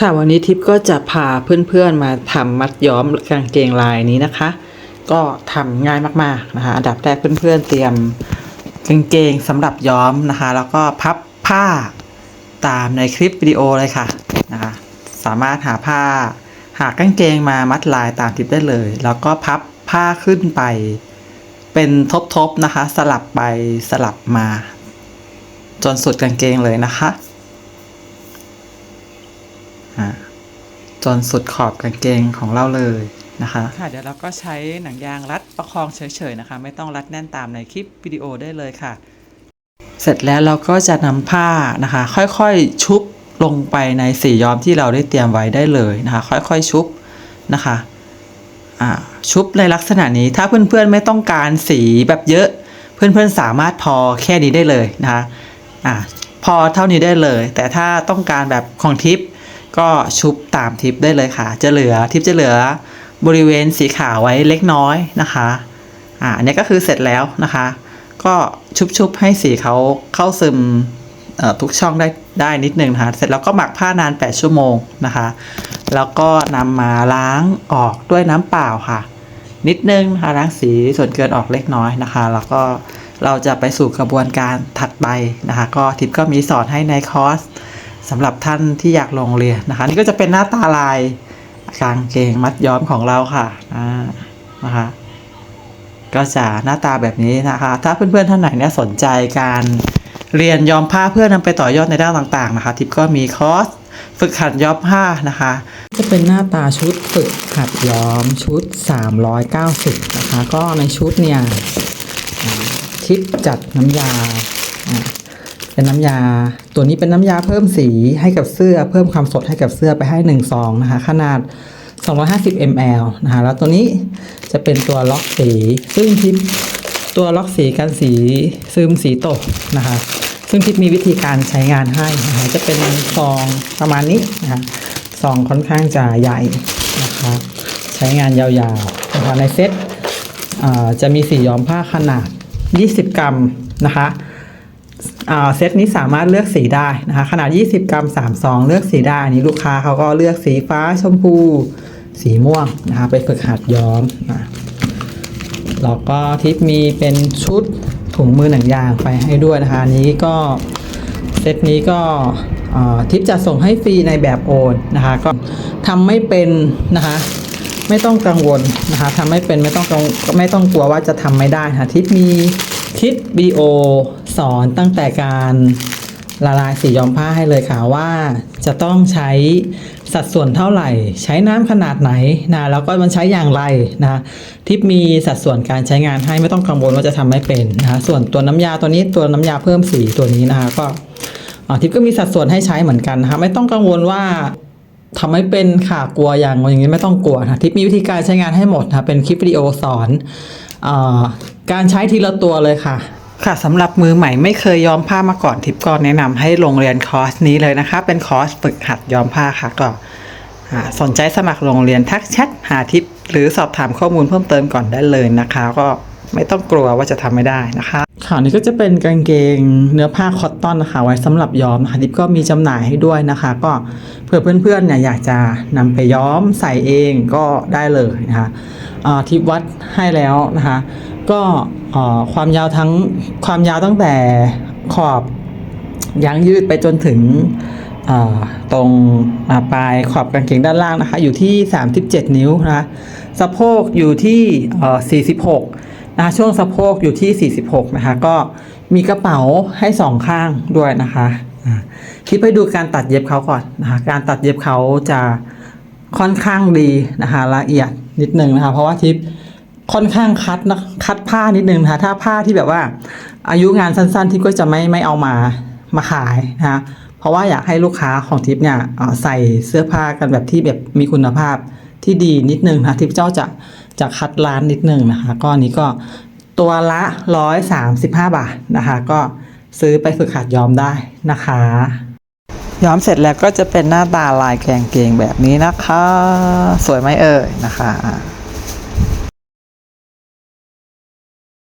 ค่ะวันนี้ทิปก็จะพาเพื่อนๆมาทำมัดย้อมกางเกงลายนี้นะคะ ก็ทำง่ายมากๆนะคะอันดับแรกเพื่อนๆเตรียมกางเกงสำหรับย้อมนะคะ แล้วก็พับผ้าตามในคลิปวิดีโอเลยค่ะนะคะสามารถหาผ้า หากางเกงมามัดลายตามทิปได้เลย แล้วก็พับผ้าขึ้นไป เป็นทบๆนะคะ สลับไปสลับมา จนสุดกางเกงเลยนะคะ จนสุดขอบกางเกงของเราเลยนะคะค่ะเดี๋ยวเราก็ใช้หนังยางรัดประคองเฉยๆนะคะ ไม่ต้องรัดแน่นตามในคลิปวิดีโอได้เลยค่ะ เสร็จแล้วเราก็จะนำผ้านะคะ ค่อยๆชุบลงไปในสีย้อมที่เราได้เตรียมไว้ได้เลยนะคะ ค่อยๆชุบนะคะอ่าชุบในลักษณะนี้ถ้าเพื่อนๆไม่ต้องการสีแบบเยอะ เพื่อนๆสามารถพอแค่นี้ได้เลยนะคะอ่าพอเท่านี้ได้เลย แต่ถ้าต้องการแบบของทิป ก็ชุบตามทิปได้เลยค่ะ จะเหลือทิปจะเหลือบริเวณสีขาวไว้เล็กน้อยนะคะอ่าอันนี้ก็คือเสร็จแล้วนะคะ ก็ชุบๆให้สีเขาเข้าซึมทุกช่องได้ได้นิดนึงนะคะเสร็จแล้วก็หมักผ้านาน 8 ชั่วโมงนะคะ แล้วก็นำมาล้างออกด้วยน้ำเปล่าค่ะ นิดนึงนะคะล้างสีส่วนเกินออกเล็กน้อยนะคะ แล้วก็เราจะไปสู่กระบวนการถัดไปนะคะ ก็ทิปก็มีสอนให้ในคอร์ส สำหรับท่านที่อยากลงเรียนนะคะ นี่ก็จะเป็นหน้าตาลายกางเกงมัดย้อมของเราค่ะอ่านะคะก็จะหน้าตาแบบนี้นะคะ ถ้าเพื่อนๆท่านไหนเนี่ยสนใจการเรียนย้อมผ้าเพื่อนำไปต่อยอดในด้านต่างๆนะคะ ทิปก็มีคอร์สฝึกหัดย้อมผ้านะคะ จะเป็นหน้าตาชุดฝึกหัดย้อมชุด 390 นะคะ ก็ในชุดเนี่ยทิปจัดน้ำยาอ่า เป็นน้ำยา ตัวนี้เป็นน้ำยาเพิ่มสีให้กับเสื้อ เพิ่มความสดให้กับเสื้อไปให้1ซองนะคะขนาด 250 ml นะคะแล้วตัวนี้จะเป็นตัวล็อกสี ซึ่งทิปตัวล็อกสีกันสีซึมสีตกนะคะ ซึ่งทิปมีวิธีการใช้งานให้นะคะจะเป็นซองประมาณนี้นะคะซองค่อนข้างจะใหญ่นะคะใช้งานยาวๆนะคะในเซ็ตจะมีสีย้อมผ้าขนาด 20 กรัมนะคะ เซตนี้สามารถเลือกสีได้นะคะ ขนาด 20 กรัม3ซองเลือกสีได้นี้ลูกค้าเขาก็เลือกสีฟ้าชมพู สีม่วงนะคะไปฝึกหัดย้อมนะแล้วก็ทิปมีเป็นชุดถุงมือหนังยางไปให้ด้วยนะคะนี้ก็เซตนี้ก็ทิปจะส่งให้ฟรีในแบบโอนนะคะ ก็ทำไม่เป็นนะคะไม่ต้องกังวลนะคะทำไม่เป็นไม่ต้องกังไม่ต้องกลัวว่าจะทำไม่ได้ค่ะทิปมีคลิปวิดีโสอนตั้งแต่การละลายสีย้อมผ้าให้เลยค่ะว่า จะต้องใช้สัดส่วนเท่าไหร่ ใช้น้ำขนาดไหนนะแล้วก็มันใช้อย่างไรนะทิปมีสัดส่วนการใช้งานให้ไม่ต้องกังวลว่าจะทำไม่เป็นนะส่วนตัวน้ำยาตัวนี้ตัวน้ำยาเพิ่มสีตัวนี้นะคะก็ทิปก็มีสัดส่วนให้ใช้เหมือนกันนะคะไม่ต้องกังวลว่าทำให้เป็นค่ะกลัวอย่างอย่างนี้ไม่ต้องกลัวนะทิปมีวิธีการใช้งานให้หมดนะเป็นคลิปวิดีโอสอนอการใช้ทีละตัวเลยค่ะ ค่ะสำหรับมือใหม่ไม่เคยย้อมผ้ามาก่อนทิปก็แนะนำให้ลงเรียนคอร์สนี้เลยนะคะ เป็นคอร์สฝึกหัดย้อมผ้าค่ะก็สนใจสมัครลงเรียนทักแชทหาทิปหรือสอบถามข้อมูลเพิ่มเติมก่อนได้เลยนะคะ ก็ไม่ต้องกลัวว่าจะทำไม่ได้นะคะข่าวนี้ก็จะเป็นกางเกงเนื้อผ้าคอตตอนนะคะ ไว้สำหรับย้อมนะคะทิปก็มีจำหน่ายให้ด้วยนะคะ ก็เผื่อเพื่อนๆเนี่ยอยากจะนำไปย้อมใส่เองก็ได้เลยนะคะ ทิปวัดให้แล้วนะคะก็อ่อความยาวทั้งความยาวตั้งแต่ขอบยางยืดไปจนถึงอ่อตรงปลายขอบกางเกงด้านล่างนะคะ อยู่ที่ 37 นิ้วนะคะสะโพกอยู่ที่อ่อ46นะคะช่วงสะโพกอยู่ที่ 46 นะคะ ก็มีกระเป๋าให้สองข้างด้วยนะคะคลิปให้ดูการตัดเย็บเขาก่อนนะคะ การตัดเย็บเขาจะ ค่อนข้างดีนะคะละเอียดนิดนึงนะคะ เพราะว่าทิปค่อนข้างคัดนะคัดผ้านิดนึงนะคะถ้าผ้าที่แบบว่า อายุงานสั้นๆทิปก็จะไม่ไม่เอามามาขายนะคะเพราะว่าอยากให้ลูกค้าของทิปเนี่ยใส่เสื้อผ้ากันแบบที่แบบมีคุณภาพที่ดีนิดนึงนะทิปเจ้าจะจะคัดร้านนิดนึงนะคะก็อันนี้ก็ตัวละร้อยสามสิบห้าบาทนะคะ ก็ซื้อไปฝึกหัดยอมได้นะคะ ย้อมเสร็จแล้วก็จะเป็นหน้าตาลายแกงเกงแบบนี้นะคะ สวยไหมเอ่ยนะคะ